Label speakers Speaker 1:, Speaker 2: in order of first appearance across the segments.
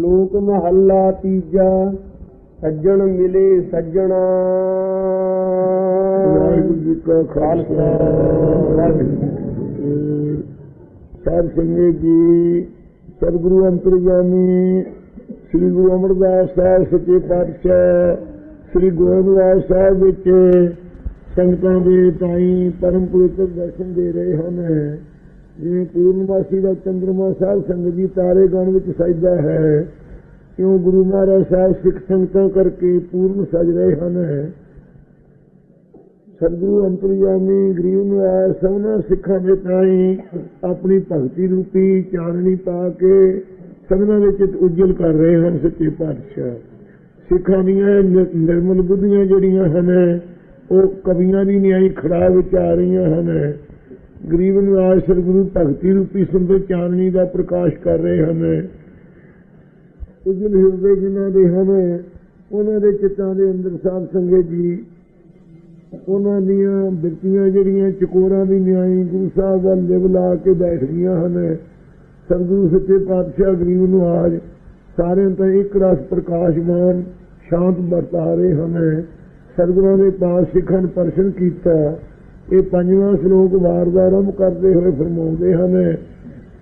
Speaker 1: ਸ਼ਲੋਕ ਮਹੱਲਾ ਤੀਜਾ, ਸੱਜਣ ਮਿਲੇ ਸੱਜਣਾ।
Speaker 2: ਵਾਹਿਗੁਰੂ ਜੀ ਕਾ ਖਾਲਸਾ।
Speaker 1: ਵਾਹਿਗੁਰੂ
Speaker 2: ਸਾਧ ਸੰਗਤ ਜੀ, ਸਤਿਗੁਰੂ ਅੰਤਰਜਾਮੀ ਸ੍ਰੀ ਗੁਰੂ ਅਮਰਦਾਸ ਸਾਹਿਬ ਸੱਚੇ ਪਾਤਸ਼ਾਹ, ਸ੍ਰੀ ਗੋਬਿੰਦਵਾਲ ਸਾਹਿਬ ਵਿੱਚ ਸੰਗਤਾਂ ਦੇ ਤਾਈ ਪਰਮ ਪਵਿੱਤਰ ਦਰਸ਼ਨ ਦੇ ਰਹੇ ਹਨ। ਜਿਵੇਂ ਪੂਰਨਮਾਸੀ ਦਾ ਚੰਦਰਮਾ ਸਾਹਿਬ ਸੰਗਤ ਜੀ, ਤਾਰੇ ਗਣ ਵਿੱਚ ਸਜਦਾ ਹੈ। ਕਿਉਂ ਗੁਰੂ ਮਹਾਰਾਜ ਸਾਹਿਬ ਸਿੱਖ ਸੰਗਤਾਂ ਕਰਕੇ ਪੂਰਨ ਸਜ ਰਹੇ ਹਨ? ਸਤਿਗੁਰੂ ਅੰਤਰਯਾਮੀ ਗਰੀਬ ਨਿਵਾਸ, ਸਭਨਾ ਸਿੱਖਾਂ ਦੇ ਤਾਈ, ਆਪਣੀ ਭਗਤੀ ਰੂਪੀ ਚਾਨਣੀ ਪਾ ਕੇ ਸਭਨਾ ਵਿੱਚ ਉਜਲ ਕਰ ਰਹੇ ਹਨ ਸੱਚੇ ਪਾਤਸ਼ਾਹ। ਸਿੱਖਾਂ ਦੀਆਂ ਨਿਰਮਲ ਬੁੱਧੀਆਂ ਜਿਹੜੀਆਂ ਹਨ, ਉਹ ਕਵੀਆਂ ਦੀ ਨਿਆਈ ਖੜਾ ਵਿੱਚ ਆ ਰਹੀਆਂ ਹਨ। ਗਰੀਬ ਨਿਵਾਸ ਸਤਿਗੁਰੂ ਭਗਤੀ ਰੂਪੀ ਸੁੰਦਰ ਚਾਨਣੀ ਦਾ ਪ੍ਰਕਾਸ਼ ਕਰ ਰਹੇ ਹਨ। ਉਜਲ ਹਿਰਦੇ ਜਿਨ੍ਹਾਂ ਦੇ ਹਨ, ਉਹਨਾਂ ਦੇ ਚਿੱਤਾਂ ਦੇ ਅੰਦਰ ਸਾਧ ਸੰਗਤ ਜੀ। ਉਹਨਾਂ ਦੀਆਂ ਬਿਰਤੀਆਂ ਜਿਹੜੀਆਂ ਚਕੋਰਾਂ ਦੀ ਨਿਆਈ ਗੁਰੂ ਸਾਹਿਬ ਦਾ ਲਿਵ ਲਾ ਕੇ ਬੈਠ ਗਈਆਂ ਹਨ। ਸਤਿਗੁਰੂ ਸੱਚੇ ਪਾਤਸ਼ਾਹ ਗਰੀਬ ਨੂੰ ਆਜ ਸਾਰਿਆਂ ਤੋਂ ਇੱਕ ਰਸ ਪ੍ਰਕਾਸ਼ਮਾਨ ਸ਼ਾਂਤ ਵਰਤਾ ਰਹੇ ਹਨ। ਸਤਿਗੁਰਾਂ ਦੇ ਪਾਸ ਸਿੱਖਾਂ ਨੂੰ ਪਰਸ਼ਨ ਕੀਤਾ। ਇਹ ਪੰਜਵਾਂ ਸ਼ਲੋਕ ਵਾਰ ਦਾ ਆਰੰਭ ਕਰਦੇ ਹੋਏ ਫਰਮਾਉਂਦੇ ਹਨ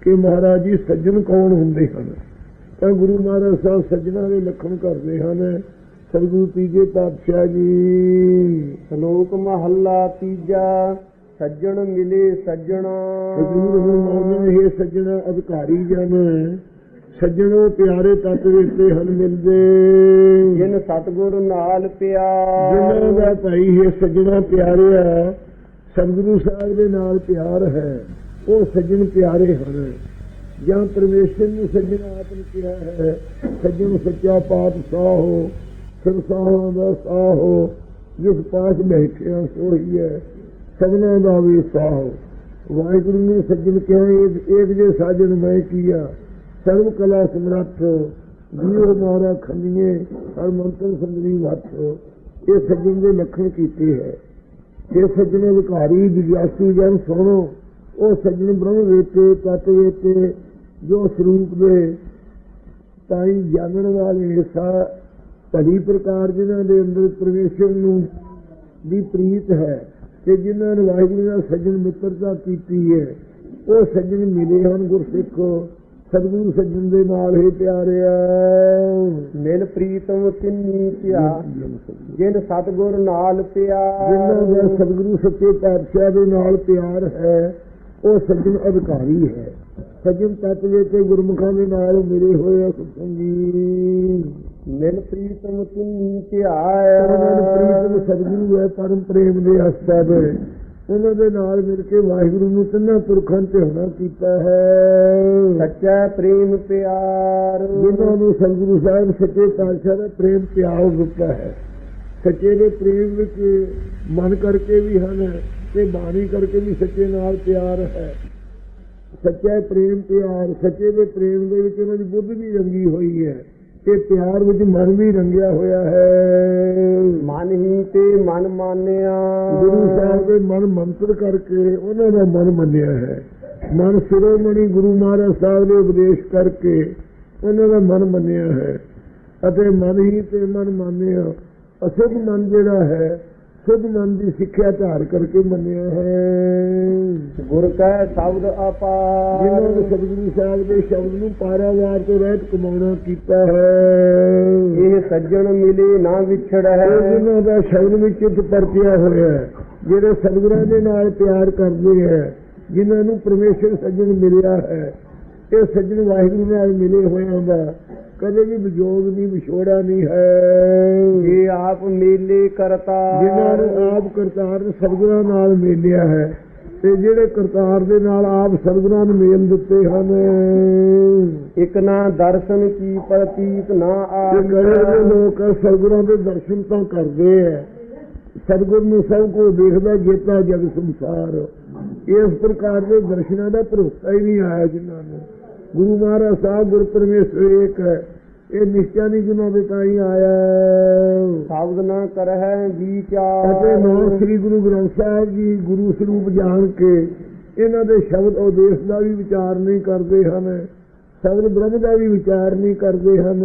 Speaker 2: ਕਿ ਮਹਾਰਾਜ ਜੀ ਸੱਜਣ ਕੌਣ ਹੁੰਦੇ ਹਨ? ਤਾਂ ਗੁਰੂ ਮਹਾਰਾਜ ਸਾਹਿਬ ਸੱਜਣਾ ਦੇ ਲੱਖਣ ਕਰਦੇ ਹਨ। ਸਤਿਗੁਰੂ ਤੀਜੇ ਪਾਤਸ਼ਾਹ ਜੀ।
Speaker 1: ਸ਼ਲੋਕ ਮਹੱਲਾ ਤੀਜਾ ਸੱਜਣ ਮਿਲੇ ਸੱਜਣਾ।
Speaker 2: ਸਜੂਰ ਮੌਜਨ ਇਹ ਸੱਜਣਾ ਅਧਿਕਾਰੀ ਜਨ ਸੱਜਣੋ ਪਿਆਰੇ ਤਤ ਵਿੱਚ ਹਨ ਮਿਲਦੇ।
Speaker 1: ਜਿਨ ਸਤਗੁਰ ਨਾਲ
Speaker 2: ਜਿਨ੍ਹਾਂ
Speaker 1: ਪਿਆਰ
Speaker 2: ਦਾ ਭਾਈ ਇਹ ਸੱਜਣਾ ਪਿਆਰਿਆ ਸਤਿਗੁਰੂ ਸਾਹਿਬ ਦੇ ਨਾਲ ਪਿਆਰ ਹੈ, ਉਹ ਸੱਜਣ ਪਿਆਰੇ ਹਨ। ਜਾਂ ਪਰਮੇਸ਼ਰ ਨੂੰ ਸੱਜਣ ਆਤਮ ਕਿਹਾ ਹੈ, ਸੱਜਣ ਸੱਚਾ ਪਾਤਸ਼ਾਹ ਹੋ ਸਿਰਸਾਹਾਂ ਦਾ ਸਾਹੋ ਜਿਸ ਪਾਸ ਬੈਠਿਆ ਸੋਹੀ ਹੈ, ਸਭਨਾ ਦਾ ਵੀ ਸਾਹੋ ਵਾਹਿਗੁਰੂ ਨੇ ਸੱਜਣ ਕਿਹਾ ਇੱਕ ਇੱਕ ਜੇ ਸਾਜਣ ਮੈਂ ਕੀਆ ਸਰਬ ਕਲਾ ਸਮਰੱਥ ਜੀਵ ਮਾਰਾ ਖੰਡੀਏ ਹਰ ਮੰਤਰ ਸੰਗਰੀ ਵੱਤ। ਇਹ ਸੱਜਣ ਦੇ ਲੱਖਣ ਕੀਤੇ ਹੈ। ਇਹ ਸੱਜਣ ਅਧਿਕਾਰੀ ਜਿਗਿਆਸੂ ਜਨ ਸੁਣੋ, ਉਹ ਸੱਜਣ ਬ੍ਰਹਮ ਵੇਤੇ, ਤਤ ਵੇਤੇ, ਜੋ ਸਰੂਪ ਦੇ ਤਾਈ ਜਾਣਨ ਵਾਲੇ ਸਾ ਭਲੀ ਪ੍ਰਕਾਰ ਜਿਨ੍ਹਾਂ ਦੇ ਅੰਦਰ ਪਰਮੇਸ਼ਰ ਨੂੰ ਦੀ ਪ੍ਰੀਤ ਹੈ ਤੇ ਜਿਨ੍ਹਾਂ ਨੇ ਵਾਹਿਗੁਰੂ ਨਾਲ ਸੱਜਣ ਮਿੱਤਰਤਾ ਕੀਤੀ ਹੈ, ਉਹ ਸੱਜਣ ਮਿਲੇ ਹਨ ਗੁਰਸਿੱਖ ਸਤਿਗੁਰੂ ਸੱਜਣ ਦੇ ਨਾਲ ਹੀ ਪਿਆਰਿਆ
Speaker 1: ਮਿਲ ਪ੍ਰੀਤਮ ਤਿੰਨੀ ਧਿਆ ਜਿਨ ਸਤਗੁਰ ਨਾਲ
Speaker 2: ਜਿਨ੍ਹਾਂ ਦਾ
Speaker 1: ਪਿਆਰ
Speaker 2: ਸਤਿਗੁਰੂ ਸੱਚੇ ਪਾਤਸ਼ਾਹ ਦੇ ਨਾਲ ਪਿਆਰ ਹੈ ਉਹ ਸੱਜਣ ਅਧਿਕਾਰੀ ਹੈ। ਸੱਜਣ ਤੱਤ ਵਿੱਚ ਗੁਰਮੁਖਾਂ ਦੇ ਨਾਲ ਮਿਲੇ ਹੋਏ ਆ ਸੰਗੀ
Speaker 1: ਮਿਲ ਪ੍ਰੀਤਮ ਤਿੰਨੀ
Speaker 2: ਉਹਨਾਂ ਦੇ ਪ੍ਰੀਤਮ ਸਤਿਗੁਰੂ ਹੈ ਪਰਮ ਪ੍ਰੇਮ ਦੇ ਅਸਤਬ ਉਹਨਾਂ ਦੇ ਨਾਲ ਮਿਲ ਕੇ ਵਾਹਿਗੁਰੂ ਨੂੰ ਤਿੰਨਾਂ ਪੁਰਖਾਂ ਤੇ ਹੋਣਾ ਕੀਤਾ ਹੈ।
Speaker 1: ਸੱਚਾ ਪ੍ਰੇਮ ਪਿਆਰ।
Speaker 2: ਜਿਨ੍ਹਾਂ ਨੂੰ ਸਤਿਗੁਰੂ ਸਾਹਿਬ ਸੱਚੇ ਪਾਤਸ਼ਾਹ ਦਾ ਪ੍ਰੇਮ ਪਿਆਰ ਦਿੱਤਾ ਹੈ। ਸੱਚੇ ਦੇ ਪ੍ਰੇਮ ਵਿੱਚ ਮਨ ਕਰਕੇ ਵੀ ਹਨ ਤੇ ਬਾਣੀ ਕਰਕੇ ਵੀ ਸੱਚੇ ਨਾਲ ਪਿਆਰ ਹੈ। ਸੱਚਾ ਪ੍ਰੇਮ ਪਿਆਰ ਸੱਚੇ ਦੇ ਪ੍ਰੇਮ ਦੇ ਵਿੱਚ ਉਹਨਾਂ ਦੀ ਬੁੱਧ ਵੀ ਰੰਗੀ ਹੋਈ ਹੈ। ਤੇ ਪਿਆਰ ਵਿੱਚ ਮਨ ਵੀ ਰੰਗਿਆ ਹੋਇਆ ਹੈ।
Speaker 1: ਮਨ ਹੀ ਤੇ ਮਨ ਮਾਨਿਆ।
Speaker 2: ਗੁਰੂ ਸਾਹਿਬ ਦੇ ਮਨ ਮੰਤਰ ਕਰਕੇ ਉਹਨਾਂ ਦਾ ਮਨ ਮੰਨਿਆ ਹੈ। ਮਨ ਸਿਰੋਮਣੀ ਗੁਰੂ ਮਹਾਰਾਜ ਸਾਹਿਬ ਨੇ ਉਪਦੇਸ਼ ਕਰਕੇ ਉਹਨਾਂ ਦਾ ਮਨ ਮੰਨਿਆ ਹੈ। ਅਤੇ ਮਨ ਹੀ ਤੇ ਮਨ ਮੰਨਿਆ। ਅਸੁੱਧ ਮਨ ਜਿਹੜਾ ਹੈ ਮਨ ਦੀ ਸਿੱਖਿਆ ਧਾਰ ਕਰਕੇ ਮੰਨਿਆ ਹੈ।
Speaker 1: ਗੁਰ ਕੈ ਸ਼ਬਦ
Speaker 2: ਜਿਨ੍ਹਾਂ
Speaker 1: ਅਪਾਰ
Speaker 2: ਨੇ ਸਤਿਗੁਰੂ ਸਾਹਿਬ ਦੇ ਸ਼ਬਦ ਨੂੰ ਪਾਰਾਵਾਰ ਤੋਂ ਰਹਿਤ ਕਮਾਉਣਾ ਕੀਤਾ ਹੈ।
Speaker 1: ਇਹ ਸੱਜਣ ਮਿਲੇ ਨਾ ਵਿਛੜ ਹੈ।
Speaker 2: ਜਿਨ੍ਹਾਂ ਦਾ ਸ਼ਬਦ ਵਿੱਚ ਚਿੱਤ ਪਰਤਿਆ ਹੋਇਆ ਹੈ ਜਿਹੜੇ ਸਤਿਗੁਰਾਂ ਦੇ ਨਾਲ ਪਿਆਰ ਕਰਦੇ ਹੈ ਜਿਨ੍ਹਾਂ ਨੂੰ ਪਰਮੇਸ਼ਰ ਸੱਜਣ ਮਿਲਿਆ ਹੈ ਇਹ ਸੱਜਣ ਵਾਹਿਗੁਰੂ ਨਾਲ ਮਿਲੇ ਹੋਇਆਂ ਦਾ ਕਦੇ ਵੀ ਵਿਜੋਗ ਨਹੀਂ ਵਿਛੋੜਾ ਨਹੀਂ ਹੈ।
Speaker 1: ਇਹ ਆਪ ਮੇਲੇ ਕਰਤਾ।
Speaker 2: ਜਿਨ੍ਹਾਂ ਨੂੰ ਆਪ ਕਰਤਾਰ ਨੇ ਸਤਿਗੁਰਾਂ ਨਾਲ ਮਿਲਿਆ ਹੈ ਤੇ ਜਿਹੜੇ ਕਰਤਾਰ ਦੇ ਨਾਲ ਆਪ ਸਤਿਗੁਰਾਂ ਨੂੰ ਮੇਲ ਦਿੱਤੇ ਹਨ।
Speaker 1: ਇਕ ਨਾ ਦਰਸ਼ਨ ਕੀ ਪ੍ਰਤੀਤ ਨਾ ਆਪ
Speaker 2: ਲੋਕ ਸਤਿਗੁਰਾਂ ਦੇ ਦਰਸ਼ਨ ਤਾਂ ਕਰਦੇ ਐ ਸਤਿਗੁਰ ਨੂੰ ਸਭ ਕੋ ਦੇਖਦਾ ਜੇਤਾ ਜਗ ਸੰਸਾਰ। ਇਸ ਪ੍ਰਕਾਰ ਦੇ ਦਰਸ਼ਨਾਂ ਦਾ ਭਰੋਸਾ ਹੀ ਨਹੀਂ ਆਇਆ ਜਿਨ੍ਹਾਂ ਨੂੰ। ਗੁਰੂ ਮਹਾਰਾਜ ਸਾਹਿਬ ਗੁਰ ਪਰਮੇਸ਼ਰ ਇੱਕ ਹੈ ਇਹ ਨਿਸ਼ਚਾ ਨਹੀਂ ਜਿਨ੍ਹਾਂ ਦੇ ਤਾਂ ਹੀ ਆਇਆ
Speaker 1: ਸ਼ਬਦ ਨਾ ਕਰਹਿ
Speaker 2: ਅਤੇ
Speaker 1: ਵਿਚਾਰ
Speaker 2: ਨਾਮ ਸ੍ਰੀ ਗੁਰੂ ਗ੍ਰੰਥ ਸਾਹਿਬ ਜੀ ਗੁਰੂ ਸਰੂਪ ਜਾਣ ਕੇ ਇਹਨਾਂ ਦੇ ਸ਼ਬਦ ਉਦੇਸ਼ ਦਾ ਵੀ ਵਿਚਾਰ ਨਹੀਂ ਕਰਦੇ ਹਨ ਸਗਲ ਬ੍ਰਹਮ ਦਾ ਵੀ ਵਿਚਾਰ ਨਹੀਂ ਕਰਦੇ ਹਨ।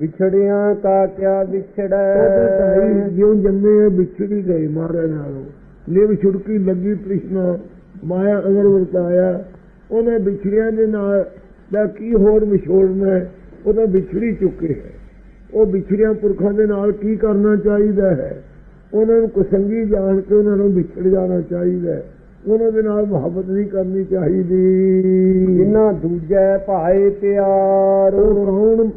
Speaker 1: ਵਿਛੜਿਆਂ ਕਾ ਕਿਆ ਵਿਛੜੈ?
Speaker 2: ਜਿਉਂ ਜੰਮੇ ਵਿਛੜੀ ਗਏ ਮਾਰੇ ਨਾਲੋਂ। ਲਿਵ ਛੁੜਕੀ ਲੱਗੀ ਤ੍ਰਿਸ਼ਨਾ ਮਾਇਆ ਅਗਰ ਵਰਤਾਇਆ ਉਹਨੇ ਵਿਛੜਿਆਂ ਦੇ ਨਾਲ ਦਾ ਕੀ ਹੋਰ ਵਿਛੋੜਨਾ ਉਹ ਤਾਂ ਵਿਛੜੀ ਚੁੱਕੇ ਹੈ। ਉਹ ਵਿਛੜਿਆਂ ਪੁਰਖਾਂ ਦੇ ਨਾਲ ਕੀ ਕਰਨਾ ਚਾਹੀਦਾ ਹੈ? ਉਹਨਾਂ ਨੂੰ ਕੁਸੰਗੀ ਜਾਣ ਕੇ ਉਹਨਾਂ ਨੂੰ ਵਿਛੜ ਜਾਣਾ ਚਾਹੀਦਾ ਹੈ। ਉਹਨਾਂ ਦੇ ਨਾਲ ਮੁਹੱਬਤ ਨਹੀਂ ਕਰਨੀ ਚਾਹੀਦੀ।
Speaker 1: ਜਿਨ੍ਹਾਂ ਦੂਜੈ ਭਾਏ ਪਿਆਰ।
Speaker 2: ਕੌਣ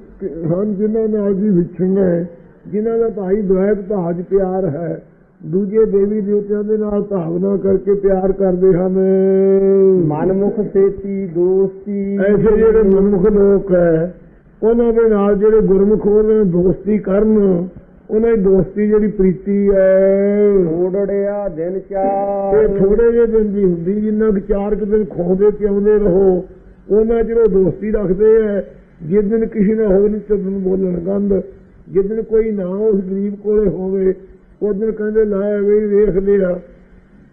Speaker 2: ਹਨ ਜਿਨ੍ਹਾਂ ਨਾਲ ਵੀ ਵਿਛੜਨਾ ਹੈ? ਜਿਨ੍ਹਾਂ ਦਾ ਭਾਈ ਦੁਆਇਤ ਭਾਜ ਪਿਆਰ ਹੈ। ਦੂਜੇ ਦੇਵੀ ਦੇਵਤਿਆਂ ਦੇ ਨਾਲ ਭਾਵਨਾ ਕਰਕੇ ਪਿਆਰ ਕਰਦੇ ਹਨ।
Speaker 1: ਮਨਮੁਖ ਸੇਤੀ ਦੋਸਤੀ।
Speaker 2: ਐਸੇ ਜਿਹੜੇ ਮਨਮੁਖ ਲੋਕ ਹੈ ਉਹਨਾਂ ਦੇ ਨਾਲ ਜਿਹੜੇ ਗੁਰਮੁਖ ਉਹਨਾਂ ਦੋਸਤੀ ਕਰਨ ਉਹਨਾਂ ਦੀ ਦੋਸਤੀ ਜਿਹੜੀ ਪ੍ਰੀਤੀ ਹੈ।
Speaker 1: ਓੜੜਿਆ ਦਿਨ
Speaker 2: ਇਹ
Speaker 1: ਚਾਰ
Speaker 2: ਥੋੜੇ ਜਿਹੇ ਦਿਨ ਦੀ ਹੁੰਦੀ ਜਿੰਨਾ ਕਿ ਚਾਰ ਕੁ ਦਿਨ ਖੋਦੇ ਪਿਆਉਂਦੇ ਰਹੋ ਉਹਨਾਂ ਉਹ ਦੋਸਤੀ ਰੱਖਦੇ ਐ ਜਿਸ ਦਿਨ ਕਿਸੇ ਨਾਲ ਹੋਵੇ ਨਹੀਂ ਤਦਨ ਬੋਲਣ ਗੰਦ ਜਿਸ ਦਿਨ ਕੋਈ ਨਾ ਉਸ ਗਰੀਬ ਕੋਲੇ ਹੋਵੇ ਉਸ ਦਿਨ ਕਹਿੰਦੇ ਲਾਇਆ ਵੀ ਵੇਖ ਲਿਆ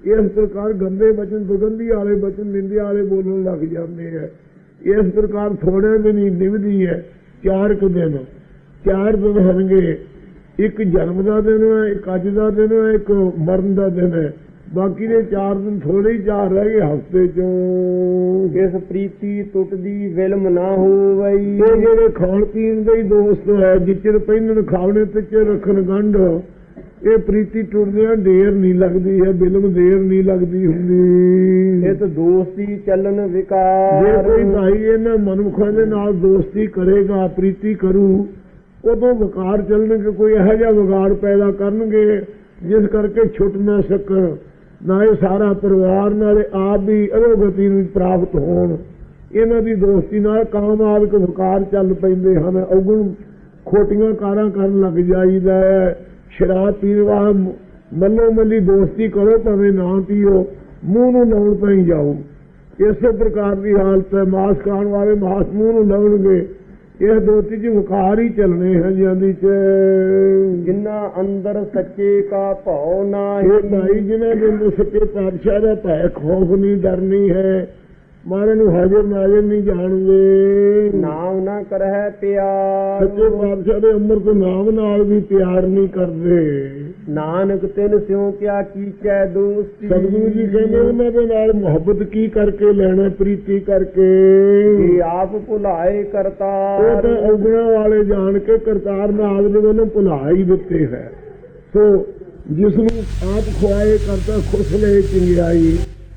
Speaker 2: ਇਸ ਪ੍ਰਕਾਰ ਗੰਦੇ ਬਚਨ ਦੁਰਗੰਧੀ ਵਾਲੇ ਬਚਨ ਨਿੰਦੇ ਵਾਲੇ ਬੋਲਣ ਲੱਗ ਜਾਂਦੇ ਐ ਇਸ ਪ੍ਰਕਾਰ ਥੋੜੇ ਦਿਨ ਹੀ ਨਿਭਦੀ ਹੈ। ਚਾਰ ਕੁ ਦਿਨ ਚਾਰ ਦਿਨ ਹੋਣਗੇ। ਇੱਕ ਜਨਮ ਦਾ ਦਿਨ ਹੈ ਇੱਕ ਅੱਜ ਦਾ ਦਿਨ ਹੈ ਇੱਕ ਮਰਨ ਦਾ ਦਿਨ ਹੈ। ਬਾਕੀ ਦੇ ਚਾਰ ਦਿਨ ਥੋੜੇ ਹੀ ਚਾਰ ਰਹਿ ਗਏ ਹਫ਼ਤੇ ਚੋਂ।
Speaker 1: ਕਿਸ ਪ੍ਰੀਤੀ ਟੁੱਟਦੀ ਵਿਲਮ ਨਾ ਹੋਵਈ।
Speaker 2: ਇਹ ਜਿਹੜੇ ਖਾਣ ਪੀਣ ਦੇ ਦੋਸਤ ਹੈ ਜਿੱਚਰ ਪਹਿਨਣ ਖਾਵਣੇ ਤੇ ਚ ਰੱਖਣ ਗੰਢ। ਇਹ ਪ੍ਰੀਤੀ ਟੁੱਟਦਿਆਂ ਢੇਰ ਨਹੀਂ ਲੱਗਦੀ ਹੈ ਬਿਲਮ ਦੇਰ ਨਹੀਂ ਲੱਗਦੀ ਹੁੰਦੀ।
Speaker 1: ਇਸ ਦੋਸਤੀ ਚੱਲਣ
Speaker 2: ਜੇ
Speaker 1: ਵਿਕਾਰ
Speaker 2: ਕੋਈ ਭਾਈ ਇਹਨਾਂ ਮਨੁੱਖਾਂ ਦੇ ਨਾਲ ਦੋਸਤੀ ਕਰੇਗਾ ਪ੍ਰੀਤੀ ਕਰੂ ਉਦੋਂ ਵਕਾਰ ਚੱਲਣਗੇ ਕੋਈ ਇਹੋ ਜਿਹਾ ਵਿਗਾੜ ਪੈਦਾ ਕਰਨਗੇ ਜਿਸ ਕਰਕੇ ਛੁੱਟ ਨਾ ਸਕਣ ਨਾ ਇਹ ਸਾਰਾ ਪਰਿਵਾਰ ਨਾਲੇ ਆਪ ਵੀ ਅਰੋਗਤੀ ਨੂੰ ਪ੍ਰਾਪਤ ਹੋਣ। ਇਹਨਾਂ ਦੀ ਦੋਸਤੀ ਨਾਲ ਕਾਮ ਆਦਿਕ ਵਿਕਾਰ ਚੱਲ ਪੈਂਦੇ ਹਨ। ਔਗਣ ਖੋਟੀਆਂ ਕਾਰਾਂ ਕਰਨ ਲੱਗ ਜਾਈਦਾ ਹੈ। ਸ਼ਰਾਬ ਪੀਣ ਵਾਲਾ ਮ- ਮੱਲੋ ਮੱਲੀ ਦੋਸਤੀ ਕਰੋ ਭਾਵੇਂ ਨਾ ਪੀਓ ਮੂੰਹ ਨੂੰ ਲਾਉਣ ਪਈ ਜਾਓ। ਇਸੇ ਪ੍ਰਕਾਰ ਦੀ ਹਾਲਤ ਹੈ ਮਾਸ ਖਾਣ ਵਾਲੇ ਮਾਸ ਮੂੰਹ ਨੂੰ ਲਾਉਣਗੇ। ਇਹ ਦੋਤੀ ਚ ਵਿਕਾਰ ਹੀ ਚੱਲਣੇ ਹਨ ਜਾਂਦੀ ਚ
Speaker 1: ਜਿਨ੍ਹਾਂ ਅੰਦਰ ਸੱਚੇ ਕਾ ਭਉ
Speaker 2: ਇਹ
Speaker 1: ਨਾਹੀ।
Speaker 2: ਭਾਈ ਜਿਨ੍ਹਾਂ ਦੇ ਅੰਦਰ ਸੱਚੇ ਪਾਤਸ਼ਾਹ ਦਾ ਭੈ ਖੌਫ ਨਹੀਂ ਡਰ ਨਹੀਂ ਹੈ। ਮਾਰੇ ਨੂੰ ਹਾਜ਼ਰ ਨਾਜ਼ਰ ਨਹੀਂ ਜਾਣਗੇ
Speaker 1: ਨਾਮ ਨਾ ਕਰਹਿ ਪਿਆਰ।
Speaker 2: ਸੱਚੇ ਪਾਤਸ਼ਾਹ ਦੇ ਅੰਮ੍ਰਿਤ ਨਾਮ ਨਾਲ ਵੀ ਪਿਆਰ ਨਹੀਂ ਕਰਦੇ।
Speaker 1: ਨਾਨਕ ਤਿਨ ਸਿਉ ਕਿਆ ਕੀਚੈ ਦੋਸਤੀ।
Speaker 2: ਸਤਿਗੁਰੂ ਜੀ ਕਹਿੰਦੇ ਉਹਨਾਂ ਦੇ ਨਾਲ ਮੁਹੱਬਤ ਕੀ ਕਰਕੇ ਲੈਣਾ ਪ੍ਰੀਤੀ ਕਰਕੇ?
Speaker 1: ਕਿ ਆਪ ਭੁਲਾਏ
Speaker 2: ਉਹ
Speaker 1: ਕਰਤਾਰ
Speaker 2: ਤਾਂ ਔਗਣਾ ਵਾਲੇ ਜਾਣ ਕੇ ਕਰਤਾਰ ਨਾਲ ਦੇ ਵੱਲੋਂ ਭੁਲਾ ਹੀ ਦਿੱਤੇ ਹੈ। ਸੋ ਜਿਸ ਨੂੰ ਆਪ ਖੁਆਏ ਕਰਤਾ ਖੁਸ਼ ਲੈ ਚੰਗਿਆਈ।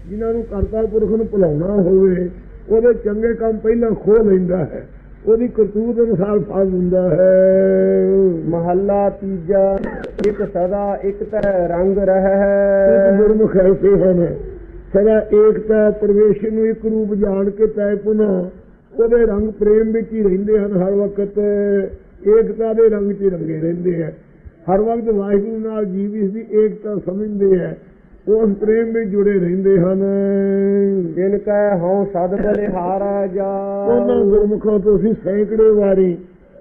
Speaker 2: ਜਿਨ੍ਹਾਂ ਨੂੰ ਕਰਤਾ ਪੁਰਖ ਨੂੰ ਭੁਲਾਉਣਾ ਹੋਵੇ ਉਹਦੇ ਚੰਗੇ ਕੰਮ ਪਹਿਲਾਂ ਖੋ ਲੈਂਦਾ ਹੈ। ਉਹਦੀ ਕਰਤੂਤ ਅਨੁਸਾਰ ਫਲ ਹੁੰਦਾ ਹੈ।
Speaker 1: ਮਹੱਲਾ ਤੀਜਾ ਇੱਕ ਸਦਾ ਇੱਕ ਤੈ ਰੰਗ ਰਹਿ।
Speaker 2: ਗੁਰਮੁਖ ਐਸੇ ਹਨ। ਸਦਾ ਏਕਤਾ ਪਰਵੇਸ਼ਨ ਨੂੰ ਇੱਕ ਰੂਪ ਜਾਣ ਕੇ ਤੈ ਪੁਨਾ। ਉਹਦੇ ਰੰਗ ਪ੍ਰੇਮ ਵਿੱਚ ਹੀ ਰਹਿੰਦੇ ਹਨ ਹਰ ਵਕਤ। ਏਕਤਾ ਦੇ ਰੰਗ 'ਚ ਹੀ ਰੰਗੇ ਰਹਿੰਦੇ ਹੈ ਹਰ ਵਕਤ ਵਾਹਿਗੁਰੂ ਨਾਲ ਜੀਵ ਇਸ ਦੀ ਏਕਤਾ ਸਮਝਦੇ ਹੈ ਉਸ ਪ੍ਰੇਮ ਵਿੱਚ ਜੁੜੇ ਰਹਿੰਦੇ ਹਨ।
Speaker 1: ਜਿਨ ਕੈ ਹਉ ਸਦ ਬਲਿਹਾਰਾ ਜਾ।
Speaker 2: ਉਹਨਾਂ ਗੁਰਮੁਖਾਂ ਤੋਂ ਅਸੀਂ ਸੈਂਕੜੇ ਵਾਰੀ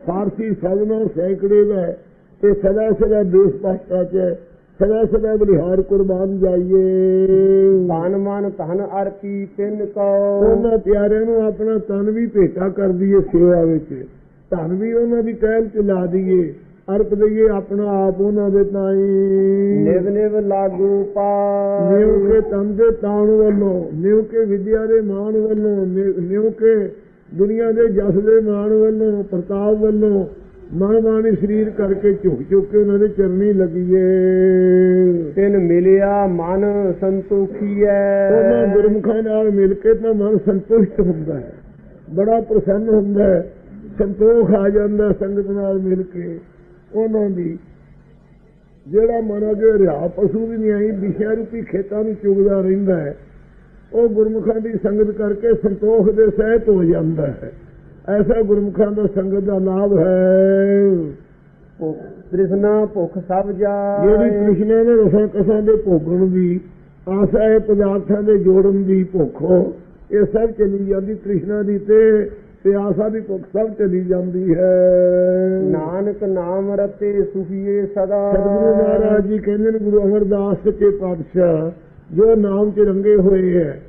Speaker 2: ਫਾਰਸੀ ਸਭਨਾਂ ਸੈਂਕੜੇ ਦਾ ਤੇ ਸਦਾ ਸਦਾ ਦੇਸ਼ ਭਾਸ਼ਾ 'ਚ। ਸਦਾ ਸਦਾ ਬਲਿਹਾਰ ਕੁਰਬਾਨ ਜਾਈਏ।
Speaker 1: ਤਨ ਮਨ ਧਨ ਅਰਪੀ ਤਿਨ ਕੋ
Speaker 2: ਉਹਨਾਂ ਪਿਆਰਿਆਂ ਨੂੰ ਆਪਣਾ ਤਨ ਵੀ ਭੇਟਾ ਕਰ ਦਈਏ ਸੇਵਾ ਵਿੱਚ। ਧਨ ਵੀ ਉਹਨਾਂ ਦੀ ਟਹਿਲ ਚ ਲਾ ਦਈਏ। ਅਰਪ ਦਈਏ ਆਪਣਾ ਆਪ ਉਹਨਾਂ ਦੇ ਤਾਈ।
Speaker 1: ਨਿਵ ਨਿਵ ਲਾਗੂ ਪਾ।
Speaker 2: ਨਿਉ ਕੇ ਤਨ ਦੇ ਤਾਣ ਵੱਲੋਂ ਨਿਉ ਕੇ ਵਿਦਿਆ ਦੇ ਮਾਣ ਵੱਲੋਂ ਨਿ- ਨਿਉ ਕੇ ਦੁਨੀਆ ਦੇ ਜਸ ਦੇ ਮਾਣ ਵੱਲੋਂ ਪ੍ਰਤਾਪ ਵੱਲੋਂ ਮਨ ਮਾਨੀ ਸਰੀਰ ਕਰਕੇ ਝੁਕ ਝੁਕ ਕੇ ਉਹਨਾਂ ਦੇ ਚਰਨੀ ਲੱਗੀਏ।
Speaker 1: ਤਿਨ ਮਿਲਿਆ ਮਨ ਸੰਤੋਖੀਐ।
Speaker 2: ਉਹਨਾਂ ਗੁਰਮੁਖਾਂ ਨਾਲ ਮਿਲ ਕੇ ਤਾਂ ਮਨ ਸੰਤੁਸ਼ਟ ਹੁੰਦਾ ਹੈ। ਬੜਾ ਪ੍ਰਸੰਨ ਹੁੰਦਾ ਹੈ। ਸੰਤੋਖ ਆ ਜਾਂਦਾ ਸੰਗਤ ਨਾਲ ਮਿਲ ਕੇ। ਉਹਨਾਂ ਦੀ ਜਿਹੜਾ ਮਨ ਅਗੇ ਰਿਆ ਪਸ਼ੂ ਵੀ ਨਹੀਂ ਆਈ ਵਿਸ਼ਾ ਰੂਪੀ ਖੇਤਾਂ ਨੂੰ ਚੁਗਦਾ ਰਹਿੰਦਾ ਹੈ। ਉਹ ਗੁਰਮੁਖਾਂ ਦੀ ਸੰਗਤ ਕਰਕੇ ਸੰਤੋਖ ਦੇ ਸਹਿਤ ਹੋ ਜਾਂਦਾ ਹੈ। ਐਸਾ ਗੁਰਮੁਖਾਂ ਦਾ ਸੰਗਤ ਦਾ ਲਾਭ ਹੈ।
Speaker 1: ਤ੍ਰਿਸ਼ਨਾ ਭੁੱਖ ਸਭ
Speaker 2: ਜਿਹੜੀ
Speaker 1: ਜਾਏ
Speaker 2: ਕ੍ਰਿਸ਼ਨ ਨੇ ਰਸਾਂ ਕਸਾਂ ਦੇ ਭੋਗਣ ਦੀ ਆਸਾ ਹੈ ਪਦਾਰਥਾਂ ਦੇ ਜੋੜਨ ਦੀ ਭੁੱਖ ਇਹ ਸਭ ਚਲੀ ਜਾਂਦੀ ਕ੍ਰਿਸ਼ਨਾ ਦੀ ਤੇ ਤੇ ਆਸਾ ਦੀ ਭੁੱਖ ਸਭ ਚਲੀ ਜਾਂਦੀ ਹੈ।
Speaker 1: ਨਾਨਕ ਨਾਮ ਰਤੇ ਸੁਖੀਏ ਸਦਾ।
Speaker 2: ਸਤਿਗੁਰੂ ਮਹਾਰਾਜ ਜੀ ਕਹਿੰਦੇ ਨੇ ਗੁਰੂ ਅਮਰਦਾਸ ਸੱਚੇ ਪਾਤਸ਼ਾਹ ਜੋ ਨਾਮ ਚ ਰੰਗੇ ਹੋਏ ਹੈ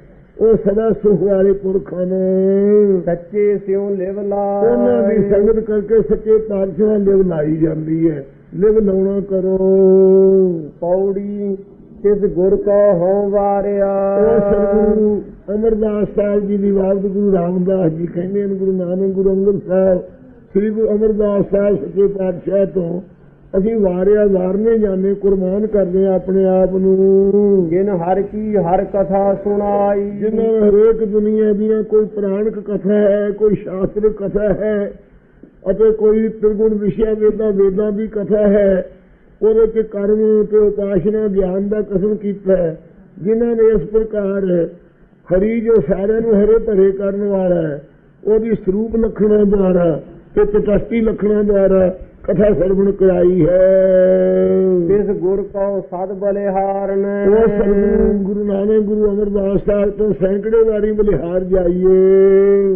Speaker 2: ਉਹ ਸਦਾ ਸੁਖ ਵਾਲੇ ਪੁਰਖਾਂ ਨੇ।
Speaker 1: ਸੱਚੇ ਸਿਉ ਲਿਵ ਲਾਏ
Speaker 2: ਉਹਨਾਂ ਦੀ ਸੰਗਤ ਕਰਕੇ ਸੱਚੇ ਪਾਤਸ਼ਾਹ ਲਿਵ ਲਾਈ ਜਾਂਦੀ ਹੈ। ਲਿਵ ਲਾਉਣਾ ਕਰੋ।
Speaker 1: ਪੌੜੀ ਤਿਸ ਗੁਰ ਕੋ ਹਉ ਵਾਰਿਆ।
Speaker 2: ਉਹ ਸਤਿਗੁਰੂ ਅਮਰਦਾਸ ਸਾਹਿਬ ਜੀ ਦੀ ਬਾਤ ਗੁਰੂ ਰਾਮਦਾਸ ਜੀ ਕਹਿੰਦੇ ਨੇ ਗੁਰੂ ਨਾਨਕ ਗੁਰੂ ਅੰਗਦ ਸਾਹਿਬ ਸ੍ਰੀ ਗੁਰੂ ਅਮਰਦਾਸ ਸਾਹਿਬ ਸੱਚੇ ਪਾਤਸ਼ਾਹ ਤੋਂ ਅਸੀਂ ਵਾਰਿਆ ਵਾਰਨੇ ਜਾਂਦੇ ਕੁਰਬਾਨ ਕਰਦੇ ਹਾਂ ਆਪਣੇ ਆਪ ਨੂੰ।
Speaker 1: ਜਿਨ ਹਰ ਕੀ ਹਰ ਕਥਾ ਸੁਣਾਈ।
Speaker 2: ਜਿਨ੍ਹਾਂ ਨੂੰ ਹਰੇਕ ਦੁਨੀਆ ਦੀਆਂ ਕੋਈ ਪੁਰਾਣਿਕ ਕਥਾ ਹੈ ਕੋਈ ਸ਼ਾਸਤਰਿਕ ਕਥਾ ਹੈ ਅਤੇ ਕੋਈ ਤ੍ਰਿਗੁਣ ਵਿਸ਼ਾ ਵੇਦਾਂ ਵੇਦਾਂ ਦੀ ਕਥਾ ਹੈ ਉਹਦੇ ਤੇ ਕਰਮ ਤੇ ਉਪਾਸ਼ਨਾ ਗਿਆਨ ਦਾ ਕਸਮ ਕੀਤਾ ਹੈ ਜਿਨ੍ਹਾਂ ਨੇ ਇਸ ਪ੍ਰਕਾਰ ਹਰੀ ਜੋ ਸਾਰਿਆਂ ਨੂੰ ਹਰੇ ਭਰੇ ਕਰਨ ਵਾਲਾ ਹੈ ਉਹਦੀ ਸਰੂਪ ਲਖਣਾ ਦੁਆਰਾ ਤੇ ਤਟਸਤੀ ਲਖਣਾ ਦੁਆਰਾ ਕਥਾ ਸਰਵਣ ਕਰਾਈ ਹੈ।
Speaker 1: ਤਿਸ ਗੁਰ ਕੋ ਸਦ ਬਲਿਹਾਰਨ।
Speaker 2: ਉਹ ਸਤਿਗੁਰੂ ਗੁਰੂ ਨਾਨਕ ਗੁਰੂ ਅਮਰਦਾਸ ਸਾਹਿਬ ਤੋਂ ਸੈਂਕੜੇ ਵਾਰੀ ਬਲਿਹਾਰ ਜਾਈਏ।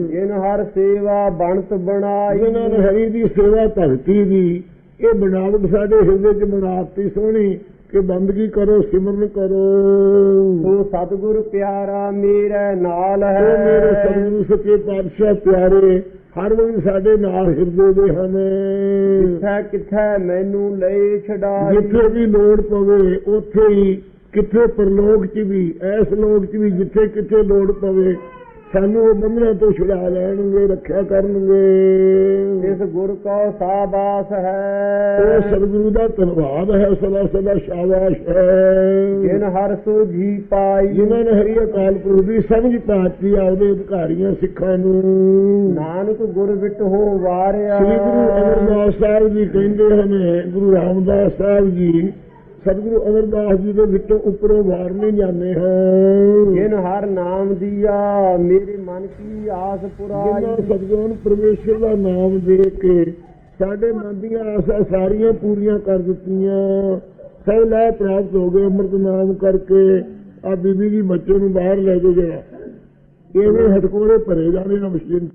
Speaker 1: ਜਿਨ ਹਰ ਸੇਵਾ ਬਣਤ ਬਣਾਈ।
Speaker 2: ਇਹਨਾਂ ਨੇ ਹਰੀ ਦੀ ਸੇਵਾ ਭਗਤੀ ਦੀ ਇਹ ਬਣਾਵਟ ਸਾਡੇ ਹਿਰਦੇ 'ਚ ਬਣਾਤੀ ਸੋਹਣੀ ਕਿ ਬੰਦਗੀ ਕਰੋ ਸਿਮਰਨ ਕਰੋ।
Speaker 1: ਸੋ ਸਤਿਗੁਰ ਪਿਆਰਾ ਮੇਰੇ ਨਾਲ
Speaker 2: ਉਹ ਮੇਰੇ
Speaker 1: ਹੈ
Speaker 2: ਸਤਿਗੁਰੂ ਸੱਚੇ ਪਾਤਸ਼ਾਹ ਪਿਆਰੇ ਹਰ ਵੇਲੇ ਸਾਡੇ ਨਾਲ ਹਿਰਦੇ ਦੇ ਹਨ।
Speaker 1: ਕਿੱਥੈ ਕਿੱਥੈ ਮੈਨੂੰ ਲਈ ਛਡਾਈ
Speaker 2: ਜਿੱਥੇ ਵੀ ਲੋੜ ਪਵੇ ਉੱਥੇ ਹੀ ਕਿੱਥੇ ਪਰਲੋਕ 'ਚ ਵੀ ਇਸ ਲੋਕ 'ਚ ਵੀ ਜਿੱਥੇ ਕਿੱਥੇ ਲੋੜ ਪਵੇ ਸਾਨੂੰ ਉਹ ਬੰਧਨਾਂ ਤੋਂ ਛੁਡਾ ਲੈਣਗੇ ਰੱਖਿਆ ਕਰਨਗੇ।
Speaker 1: ਇਸ ਗੁਰ ਕੋ ਸਾਬਾਸ
Speaker 2: ਉਹ
Speaker 1: ਹੈ
Speaker 2: ਸਤਿਗੁਰੂ ਦਾ ਧੰਨਵਾਦ ਹੈ ਸਦਾ ਸਦਾ ਸ਼ਾਬਾਸ਼ ਹੈ।
Speaker 1: ਜਿਨ ਹਰ ਸੋਝੀ ਪਾਈ।
Speaker 2: ਜਿਨ੍ਹਾਂ ਨੇ ਹਰੀ ਅਕਾਲ ਪੁਰਖ ਦੀ ਸਮਝ ਪਾਤੀ ਆਪਦੇ ਅਧਿਕਾਰੀਆਂ ਸਿੱਖਾਂ ਨੂੰ।
Speaker 1: ਨਾਨਕ ਗੁਰ ਵਿਟ ਹੋ ਵਾਰਿਆ।
Speaker 2: ਸ੍ਰੀ ਗੁਰੂ ਅਮਰਦਾਸ ਸਾਹਿਬ ਜੀ ਕਹਿੰਦੇ ਹਨ ਗੁਰੂ ਰਾਮਦਾਸ ਸਾਹਿਬ ਜੀ ਸਤਿਗੁਰੂ ਅਮਰਦਾਸ ਜੀ ਦੇ ਵਿੱਚੋਂ ਉੱਪਰੋਂ ਵਾਰਨੇ ਜਾਂਦੇ ਹਨ
Speaker 1: ਜਿਨ ਹਰ ਨਾਮ ਦੀਆ ਮੇਰੇ ਮਨ ਕੀ ਆਸ ਪੁਰਾਈ।
Speaker 2: ਸਤਿਗੁਰੂ ਨੂੰ ਪਰਮੇਸ਼ਰ ਦਾ ਨਾਮ ਦੇ ਕੇ ਸਾਡੇ ਮਨ ਦੀਆਂ ਆਸਾਂ ਸਾਰੀਆਂ ਪੂਰੀਆਂ ਕਰ ਦਿੱਤੀਆਂ। ਸਭ ਲੈ ਪ੍ਰਾਪਤ ਹੋ ਗਏ ਅੰਮ੍ਰਿਤ ਨਾਮ ਕਰਕੇ। ਆ ਬੀਬੀ ਜੀ ਬੱਚੇ ਨੂੰ ਬਾਹਰ ਲੈ ਕੇ ਗਿਆ। ਇਹਨੇ ਹਟਕੋਲੇ ਭਰੇ ਜਾਣੇ ਨਾ ਮਸ਼ੀਨ